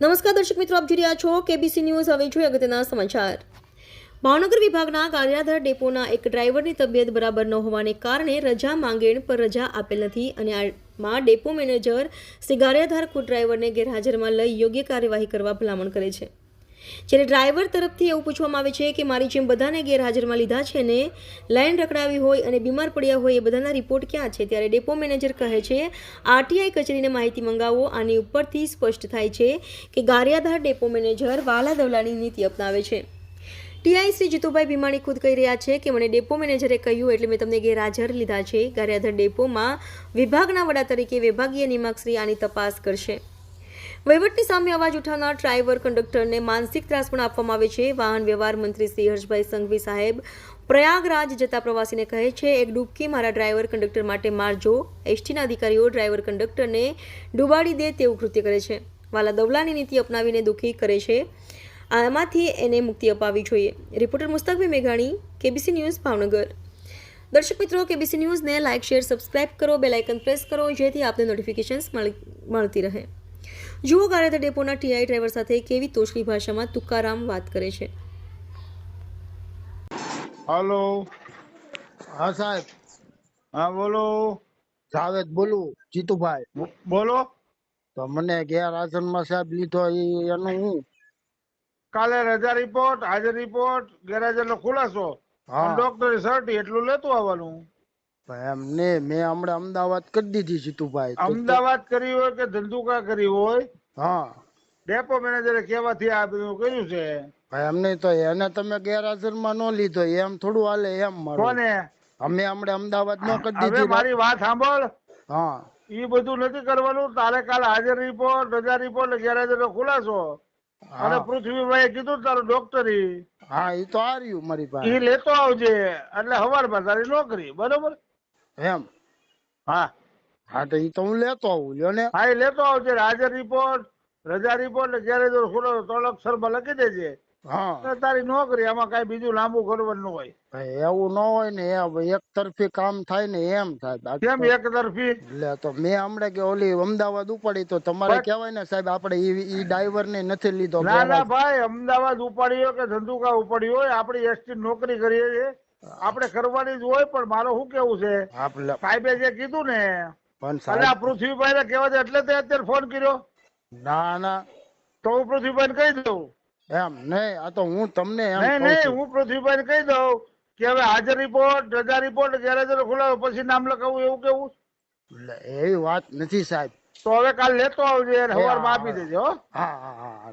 નમસ્કાર દર્શક મિત્રો, આપ જોઈ રહ્યા છો કેબીસી ન્યૂઝ હવે જોઈએ અગત્યના સમાચાર. ભાવનગર વિભાગના ગારિયાધાર ડેપોના એક ડ્રાઈવરની તબિયત બરાબર ન હોવાને કારણે રજા માંગેણ પર રજા આપેલ નથી અને માં ડેપો મેનેજર શ્રી ગારિયાધાર ડ્રાઈવરને ગેરહાજરમાં લઈ યોગ્ય કાર્યવાહી કરવા ભલામણ કરે છે. જ્યારે ડ્રાઈવર તરફથી એવું પૂછવામાં આવે છે કે મારી જેમ બધાને ગેરહાજરમાં લીધા છે ને લાઈન રખડાવી હોય અને બીમાર પડ્યા હોય એ બધાના રિપોર્ટ ક્યાં છે? ત્યારે ડેપો મેનેજર કહે છે, આરટીઆઈ કચેરીને માહિતી મંગાવો. આની ઉપરથી સ્પષ્ટ થાય છે કે ગારિયાધાર ડેપો મેનેજર વાલા દવલાની નીતિ અપનાવે છે. ટીઆઈ શ્રી જીતુભાઈ ભીમાણી ખુદ કહી રહ્યા છે કે, મને ડેપો મેનેજરે કહ્યું એટલે મેં તમને ગેરહાજર લીધા છે. ગારિયાધર ડેપોમાં વિભાગના વડા તરીકે વિભાગીય નિયામકશ્રી આની તપાસ કરશે. વહીવટની સામે અવાજ ઉઠાવનાર ડ્રાઈવર કંડક્ટરને માનસિક ત્રાસ પણ આપવામાં આવે છે. વાહન વ્યવહાર મંત્રી શ્રી હર્ષભાઈ સંઘવી સાહેબ પ્રયાગરાજ જતા પ્રવાસીને કહે છે, એક ડૂબકી મારા ડ્રાઈવર કંડક્ટર માટે મારજો. એસટીના અધિકારીઓ ડ્રાઈવર કંડક્ટરને ડૂબાડી દે તેવું કૃત્ય કરે છે. વાલા દવલાની નીતિ અપનાવીને દુઃખી કરે છે. આમાંથી એને મુક્તિ અપાવવી જોઈએ. રિપોર્ટર મુસ્તકભાઈ મેઘાણી, કેબીસી ન્યૂઝ, ભાવનગર. દર્શક મિત્રો, કેબીસી ન્યૂઝને લાઇક, શેર, સબસ્ક્રાઇબ કરો. બેલ આઇકન પ્રેસ કરો, જેથી આપને નોટિફિકેશન્સ મળતી રહે. જુઓ ગારેતા ડેપોના ટીઆઈ ડ્રાઈવર સાથે કેવી તોછડી ભાષામાં તુકારામ વાત કરે છે. હલો. હા સાહેબ. હા બોલો. જાવેદ બોલું. જીતુભાઈ. બોલો. તો મને ગેરહાજરમાં સાહેબ લીધો એનું હું? કાલે રજા રિપોર્ટ હાજર રિપોર્ટ ગેરહાજર નો ખુલાસો. હા. ડોક્ટર સર્ટી એટલું લેતું આવવાનું. ભાઈ એમ ને મેં હમણાં અમદાવાદ કરી દીધી જીતુભાઈ. અમદાવાદ કરી હોય કે ધંધુકા કરી હોય? હા. ડેપો મેનેજરે કેવાથી આ બધું કર્યું છે? ભાઈ એમ તો એને તમે ગેરહાજરમાં ન લીધો એમ થોડું હાલે એમ મારું. કોને? અમે હમણાં અમદાવાદ નો કરી દીધી મારી વાત સાંભળ. હા. ઈ બધું નથી કરવાનું. તારે કાલે હાજર રિપોર્ટ રજા રિપોર્ટ ગેરહાજર નો ખુલાસો. અને પૃથ્વીભાઈ કીધું તારું ડોક્ટરી હા એ તો હાર્યું મારી પાસે. એ લેતો આવજે. એટલે હવારમાં તારી નોકરી બરોબર? એમ? હા. હા તો ઈ તો હું લેતો આવું લ્યો ને. હા એ લેતો આવજે. હાજર રિપોર્ટ રજા રિપોર્ટ ને જ્યારે જો ખુલ્લો તો અક્ષરમાં લખી દેજે. હા. તારી નોકરી આમાં કઈ બીજું લાંબુ કરવાનું ન હોય. એવું ન હોય ને એક તરફી કામ થાય ને એમ થાય. કેમ એક તરફી? એટલે તો મેં હમણાં કે ઓલી અમદાવાદ ઉપાડી તો તમારે. કહેવાય ને સાહેબ આપણે ઈ ઈ ડ્રાઈવર ને નથી લીધો ના ના ભાઈ અમદાવાદ ઉપાડી હોય કે ધંધુકા ઉપાડી હોય આપણી એસટી નોકરી કરીએ છીએ. આપણે કરવાની જ હોય પણ મારો શું કેવું છે? સાહેબે જે કીધું ને એટલે પૃથ્વીભાઈ ને કહેવા એટલે તે અત્યારે ફોન કર્યો. ના ના. તો હું પૃથ્વીભાઈ કહી દઉં. એમ નહીં આ તો હું તમને એમ નહીં નહીં હું પૃથ્વીભાઈ કહી દઉં કે હવે હાજર રિપોર્ટ રજા રિપોર્ટ ગેરહાજર ખુલાવો પછી નામ લખાવું એવું કેવું? એટલે એવી વાત નથી સાહેબ. તો હવે કાલ લેતો આવજે સવારમાં આપી દેજો હા. હા હા